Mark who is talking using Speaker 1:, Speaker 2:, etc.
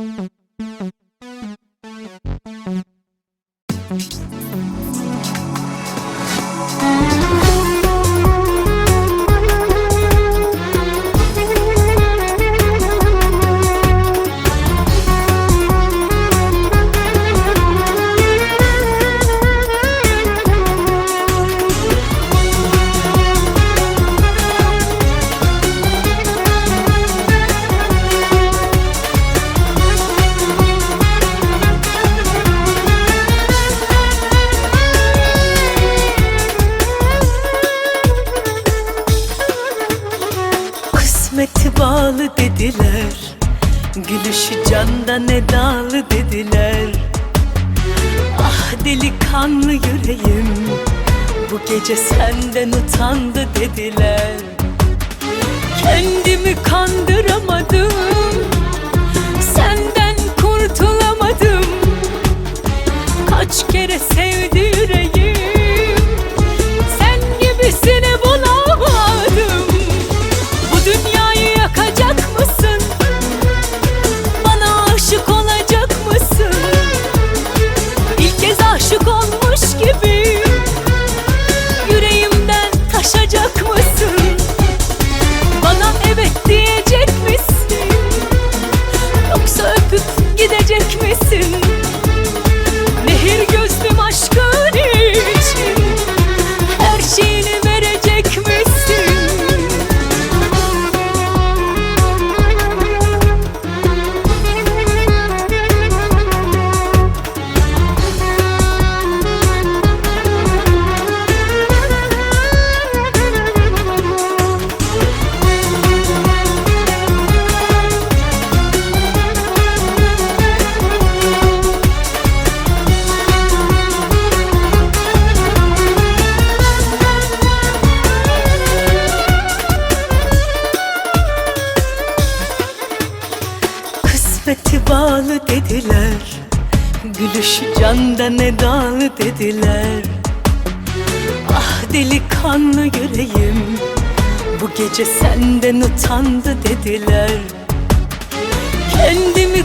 Speaker 1: Thank you. Bağlı dediler. Gülüşü candan edalı dediler. Ah delikanlı yüreğim Bu gece senden utandı dediler. Kendimi kandıramadım gidecek dediler. Gülüşü candan edalı dediler. Ah delikanlı yüreğim Bu gece senden utandı dediler. Kendimi